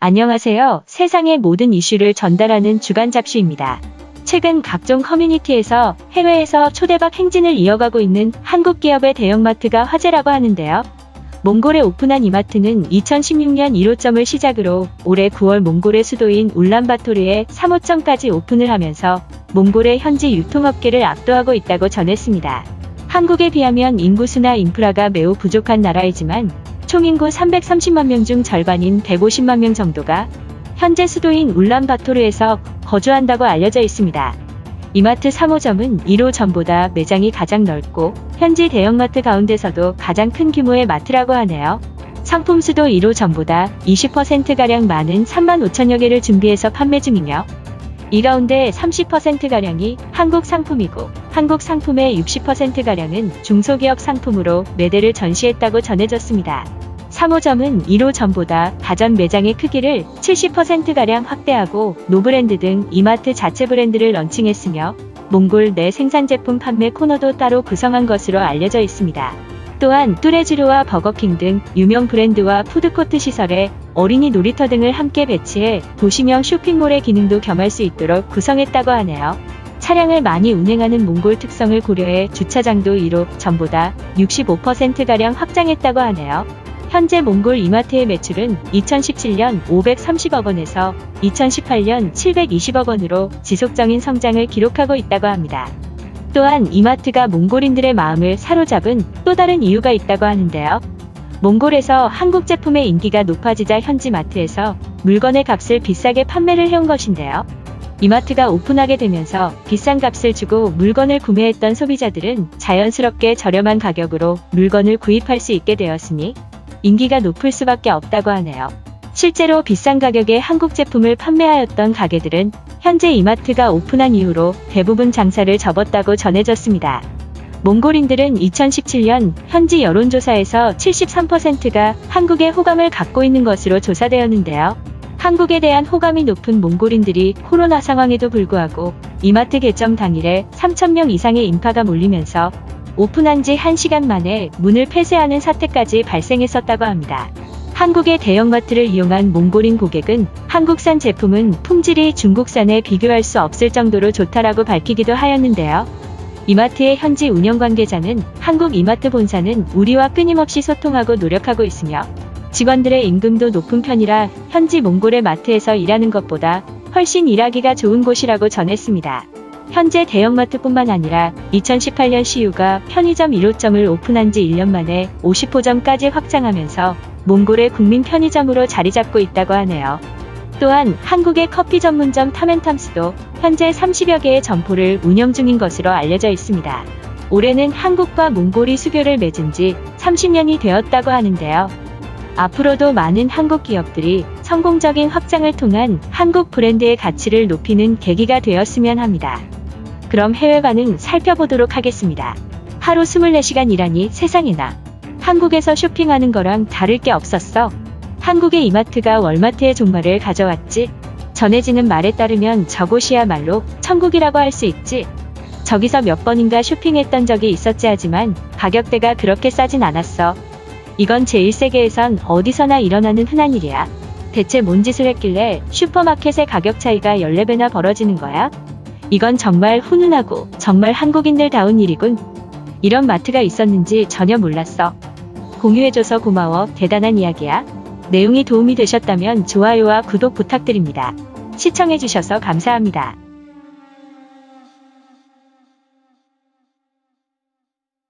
안녕하세요. 세상의 모든 이슈를 전달하는 주간 잡슈입니다. 최근 각종 커뮤니티에서 해외에서 초대박 행진을 이어가고 있는 한국 기업의 대형마트가 화제라고 하는데요. 몽골에 오픈한 이마트는 2016년 1호점을 시작으로 올해 9월 몽골의 수도인 울란바토르에 3호점까지 오픈을 하면서 몽골의 현지 유통업계를 압도하고 있다고 전했습니다. 한국에 비하면 인구수나 인프라가 매우 부족한 나라이지만 총 인구 330만 명 중 절반인 150만 명 정도가 현재 수도인 울란바토르에서 거주한다고 알려져 있습니다. 이마트 3호점은 1호 점보다 매장이 가장 넓고 현지 대형마트 가운데서도 가장 큰 규모의 마트라고 하네요. 상품 수도 1호 점보다 20%가량 많은 3만 5천여 개를 준비해서 판매 중이며 이 가운데 30%가량이 한국 상품이고 한국 상품의 60%가량은 중소기업 상품으로 매대를 전시했다고 전해졌습니다. 3호점은 1호 점보다 다전 매장의 크기를 70%가량 확대하고 노브랜드 등 이마트 자체 브랜드를 런칭했으며 몽골 내 생산 제품 판매 코너도 따로 구성한 것으로 알려져 있습니다. 또한 뚜레쥬르와 버거킹 등 유명 브랜드와 푸드코트 시설에 어린이 놀이터 등을 함께 배치해 도시명 쇼핑몰의 기능도 겸할 수 있도록 구성했다고 하네요. 차량을 많이 운행하는 몽골 특성을 고려해 주차장도 1호 전보다 65%가량 확장했다고 하네요. 현재 몽골 이마트의 매출은 2017년 530억 원에서 2018년 720억 원으로 지속적인 성장을 기록하고 있다고 합니다. 또한 이마트가 몽골인들의 마음을 사로잡은 또 다른 이유가 있다고 하는데요. 몽골에서 한국 제품의 인기가 높아지자 현지 마트에서 물건의 값을 비싸게 판매를 해온 것인데요. 이마트가 오픈하게 되면서 비싼 값을 주고 물건을 구매했던 소비자들은 자연스럽게 저렴한 가격으로 물건을 구입할 수 있게 되었으니 인기가 높을 수밖에 없다고 하네요. 실제로 비싼 가격의 한국 제품을 판매하였던 가게들은 현재 이마트가 오픈한 이후로 대부분 장사를 접었다고 전해졌습니다. 몽골인들은 2017년 현지 여론조사에서 73%가 한국에 호감을 갖고 있는 것으로 조사되었는데요. 한국에 대한 호감이 높은 몽골인들이 코로나 상황에도 불구하고 이마트 개점 당일에 3,000명 이상의 인파가 몰리면서 오픈한 지 1시간 만에 문을 폐쇄하는 사태까지 발생했었다고 합니다. 한국의 대형마트를 이용한 몽골인 고객은 한국산 제품은 품질이 중국산에 비교할 수 없을 정도로 좋다라고 밝히기도 하였는데요. 이마트의 현지 운영 관계자는 한국 이마트 본사는 우리와 끊임없이 소통하고 노력하고 있으며 직원들의 임금도 높은 편이라 현지 몽골의 마트에서 일하는 것보다 훨씬 일하기가 좋은 곳이라고 전했습니다. 현재 대형마트뿐만 아니라 2018년 CU가 편의점 1호점을 오픈한 지 1년 만에 50호점까지 확장하면서 몽골의 국민 편의점으로 자리 잡고 있다고 하네요. 또한 한국의 커피 전문점 타멘탐스도 현재 30여 개의 점포를 운영 중인 것으로 알려져 있습니다. 올해는 한국과 몽골이 수교를 맺은 지 30년이 되었다고 하는데요. 앞으로도 많은 한국 기업들이 성공적인 확장을 통한 한국 브랜드의 가치를 높이는 계기가 되었으면 합니다. 그럼 해외 반응 살펴보도록 하겠습니다. 하루 24시간 일하니 세상에나. 한국에서 쇼핑하는 거랑 다를 게 없었어. 한국의 이마트가 월마트의 종말을 가져왔지. 전해지는 말에 따르면 저곳이야말로 천국이라고 할 수 있지. 저기서 몇 번인가 쇼핑했던 적이 있었지 하지만 가격대가 그렇게 싸진 않았어. 이건 제1세계에선 어디서나 일어나는 흔한 일이야. 대체 뭔 짓을 했길래 슈퍼마켓의 가격 차이가 14배나 벌어지는 거야? 이건 정말 훈훈하고 정말 한국인들다운 일이군. 이런 마트가 있었는지 전혀 몰랐어. 공유해줘서 고마워. 대단한 이야기야. 내용이 도움이 되셨다면 좋아요와 구독 부탁드립니다. 시청해주셔서 감사합니다.